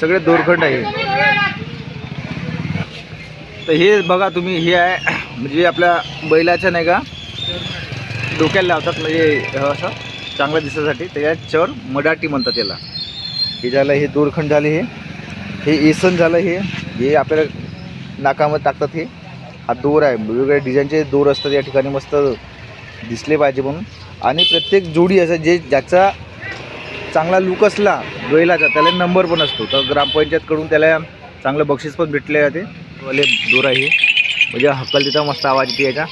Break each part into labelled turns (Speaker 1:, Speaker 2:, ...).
Speaker 1: सगळे दोरखंड आहे. तर हे बघा तुम्ही हे आहे म्हणजे आपल्या बैलाच्या नाही का डोक्याला लावतात म्हणजे असं चांगलं दिसण्यासाठी त्याच्यावर मडाटी म्हणतात त्याला हे झालं हे दोरखंड झाले हे. हे एसन झालं हे. हे आपल्याला नाकामध्ये टाकतात हे. हा दोर आहे. वेगवेगळ्या डिझाईनचे दोर असतात या ठिकाणी मस्त दिसले पाहिजे म्हणून. आणि प्रत्येक जोडी असं जे ज्याचा चांगला लुक असला बैलाचा त्याला नंबर पण असतो. तर ग्रामपंचायतकडून त्याला चांगलं बक्षीस पण भेटले जाते वाले दोर आहे हे. म्हणजे हक्कल तिथं मस्त आवाज येते याचा.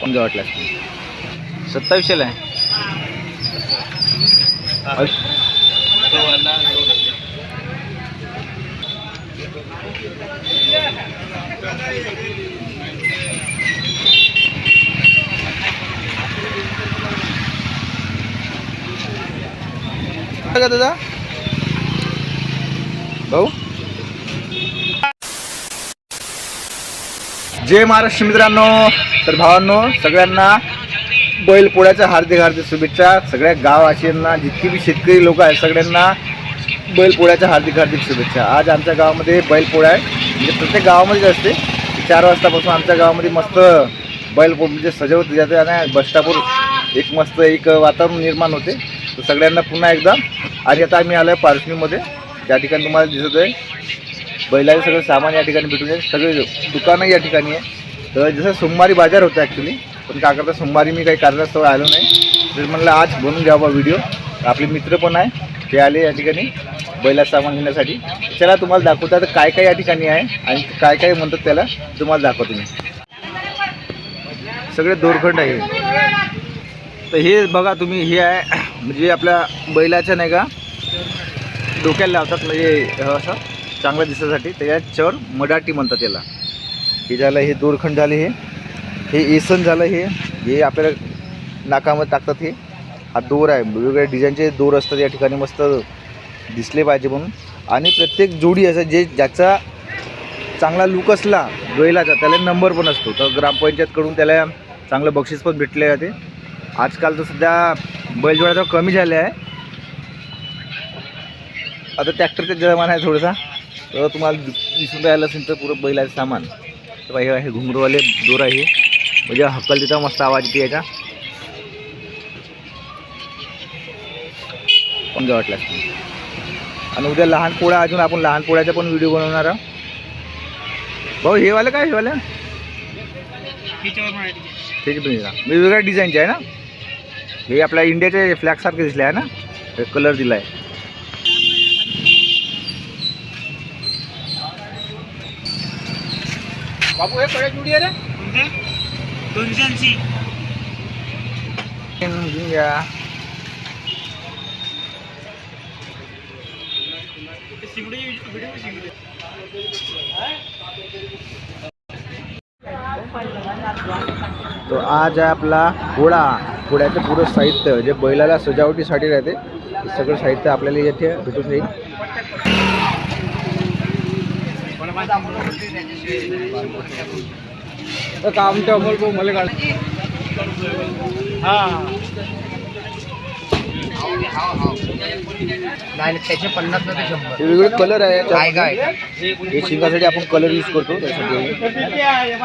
Speaker 1: कोणता वाटला? सत्तावीसशेला आहे. का दादा भाऊ? जय महाराष्ट्र मित्रांनो. तर भावांनो सगळ्यांना बैल पोळ्याच्या हार्दिक हार्दिक शुभेच्छा. सगळ्या गाववासियांना जितकी बी शेतकरी लोक आहेत सगळ्यांना बैल पोळ्याच्या हार्दिक हार्दिक शुभेच्छा. आज आमच्या गावामध्ये बैल पोळ्या आहे म्हणजे प्रत्येक गावामध्येच असते. चार वाजतापासून आमच्या गावामध्ये मस्त बैल म्हणजे सजवत जाते आणि बसस्टॉपवर एक मस्त एक वातावरण निर्माण होते. तर सगळ्यांना पुन्हा एकदा आणि आता आम्ही आलो आहे पारसमीमध्ये त्या ठिकाणी तुम्हाला दिसत आहे बैलाचे सगळं सामान या ठिकाणी भेटून जाईल. सगळे दुकानं या ठिकाणी आहे. तर जसं सोमवारी बाजार होता ॲक्च्युली पण का करता सोमवारी मी काही कारणास्तव आलो नाही. तर म्हणलं आज बनून घ्यावा व्हिडिओ आपले मित्र पण आहे ते आले या ठिकाणी बैला सामान घेण्यासाठी. चला तुम्हाला दाखवता तर काय काय या ठिकाणी आहे आणि काय काय म्हणतात त्याला तुम्हाला दाखवतो मी. सगळे दोरखंड आहे. तर हे बघा तुम्ही हे आहे म्हणजे आपल्या बैलाच्या नाही का डोक्याला लावतात म्हणजे हे असं चांगलं दिसण्यासाठी त्याच्यावर मडाटी म्हणतात त्याला हे झालं हे दोरखंड झाले हे हे एसन झालं हे हे आपल्याला नाकामध्ये टाकतात हे. हा दोर आहे. वेगवेगळ्या डिझाईनचे दोर असतात या ठिकाणी मस्त दिसले पाहिजे म्हणून. आणि प्रत्येक जोडी असं जे ज्याचा चांगला लुक असला बैलाचा त्याला नंबर पण असतो. तर ग्रामपंचायतकडून त्याला चांगलं बक्षीस पण भेटले जाते. आजकाल तर सध्या बैलजोड्या तर कमी झाल्या आहे. आता ट्रॅक्टरचा जमाना आहे थोडासा. तर तुम्हाला दिसून राहिलं असेल तर पुरं बैलाचं सामान. तर हे हे घुंगरूवाले दोर आहे. म्हणजे हक्कल तिथं मस्त आवाज येते याचा. पण काय वाटलं आणि उद्या लहान पोळा अजून आपण लहान पोळ्याचा पण व्हिडिओ बनवणार आहोत. भाऊ हे वालं काय हे वालं? पण आहे. का? वेगवेगळ्या डिझाईनचे आहे ना? हे आपल्या इंडियाचे फ्लॅग सारखे दिसले आहे ना? कलर दिला आहे हे कडे जुडी आहे रे.
Speaker 2: दोनशे ऐंशी
Speaker 1: घेऊन घ्या तो आज आहे आपला पोळा पोळ्याचं पुरं साहित्य जे बैलाला सजावटीसाठी राहते सगळं साहित्य आपल्याला येथे भेटून येईल काम ते अमोल भाऊ मला काढ
Speaker 2: नाही त्याचे पन्नास शंभर.
Speaker 1: वेगवेगळे कलर आहे
Speaker 2: काय काय
Speaker 1: हे शिंगासाठी आपण कलर यूज करतो त्यासाठी.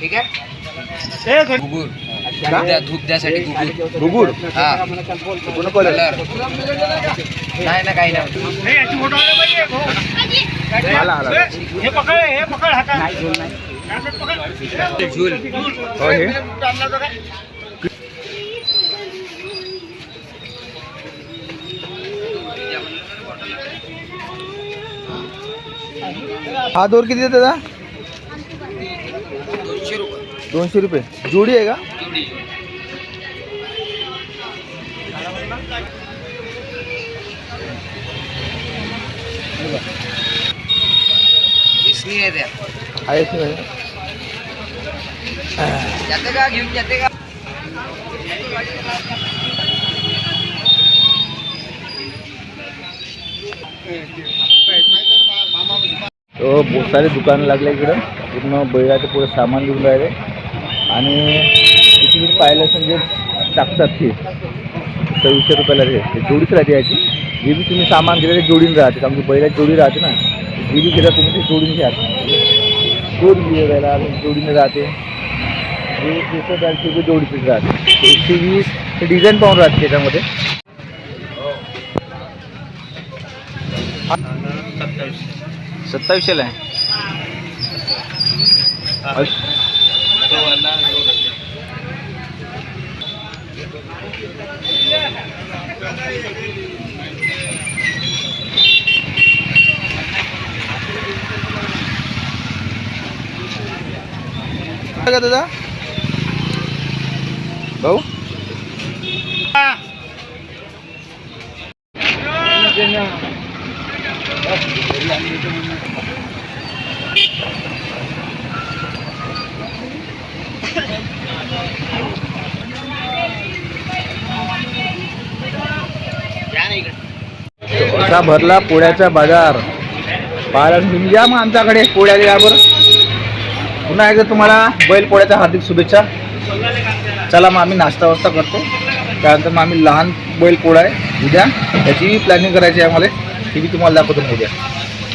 Speaker 2: ठीक आहे गुगुर धूप द्यासाठी गुगुर
Speaker 1: भुगूर
Speaker 2: हा
Speaker 1: कलर
Speaker 2: नाही ना काही नाही. झूल
Speaker 1: हो हे? हा दोर किती देते? दादा
Speaker 2: दोनशे रुपये
Speaker 1: दोनशे रुपये जोडी आहे का
Speaker 2: इसली आहे त्या
Speaker 1: आहे की नाही?
Speaker 2: जाते का घेऊन जाते का
Speaker 1: तो बहुत सारे दुकान लागले इकडं. पूर्ण बैलाचं पुढं सामान घेऊन राहिले. आणि इथे पाहिलं असेल जे टाकतात ते सव्वीसशे रुपयाला ते जोडीच राहते याची. जे बी तुम्ही सामान घेता ते जोडीन राहते. कारण की बैलाची जोडी राहते ना. जे बी घेता तुम्ही ते जोडून घ्या. जोड घ्यायला जोडीने राहते. जे केसं राहते ते जोडीचीच राहते. एकशे वीस ते डिझाईन पाहून राहते त्याच्यामध्ये. हो. सत्तावीसशेला आहे का दादा भाऊ असा भरला पोळ्याचा बाजार. पाहायला तुम्ही या मग आमच्याकडे पोळ्याला या बरं पुन्हा एकदा तुम्हाला बैल पोळ्याच्या हार्दिक शुभेच्छा. चला मग आम्ही नाश्ता वास्ता करतो. त्यानंतर मग आम्ही लहान बैल पोळा आहे. उद्या त्याची प्लॅनिंग करायची आहे आम्हाला. ती बी तुम्हाला दाखवतो उद्या.